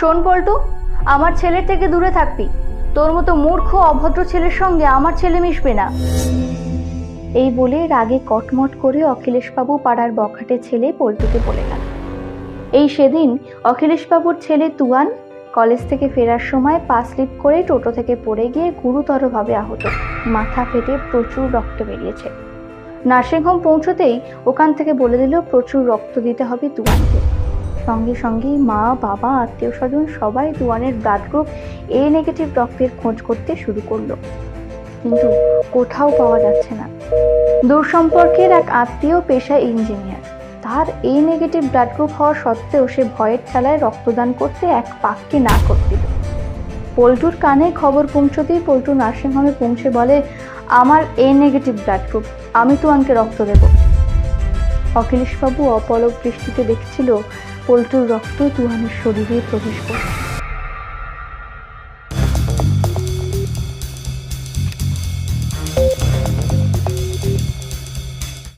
শোন পল্টু, আমার ছেলের থেকে দূরে থাকবি। তোর মতো মূর্খ, অভদ্র ছেলের সঙ্গে আমার ছেলে মিশবে না। এই বলে রাগে কটমট করে অখিলেশবাবু পাড়ার বখাটে ছেলে পল্টুকে বলে গেল। এই সেদিন অখিলেশবাবুর ছেলে তুয়ান কলেজ থেকে ফেরার সময় পা স্লিপ করে টোটো থেকে পড়ে গিয়ে গুরুতরভাবে আহত। মাথা ফেটে প্রচুর রক্ত বেরিয়েছে। নার্সিংহোম পৌঁছতেই ওখান থেকে বলে দিল, প্রচুর রক্ত দিতে হবে তুয়ানকে। সঙ্গে সঙ্গেই মা, বাবা, আত্মীয় স্বজন সবাই দুয়ানের ব্লাড গ্রুপ এ নেগেটিভ রক্তের খোঁজ করতে শুরু করল। কিন্তু কোথাও পাওয়া যাচ্ছে না। দূর সম্পর্কের এক আত্মীয় পেশায় ইঞ্জিনিয়ার তার এই নেগেটিভ ব্লাড গ্রুপ হওয়া সত্ত্বেও সে ভয়ের ঠেলায় রক্তদান করতে এক পাককে না করে দিল পল্টুর কানে খবর পৌঁছতেই পল্টু নার্সিংহোমে পৌঁছে বলে, আমার এ নেগেটিভ ব্লাড গ্রুপ আমি তো আনকে রক্ত দেব। অখিলেশবাবু অপলক দৃষ্টিতে দেখছিল পল্টুর রক্ত তুহানের শরীরে প্রবেশ করছে।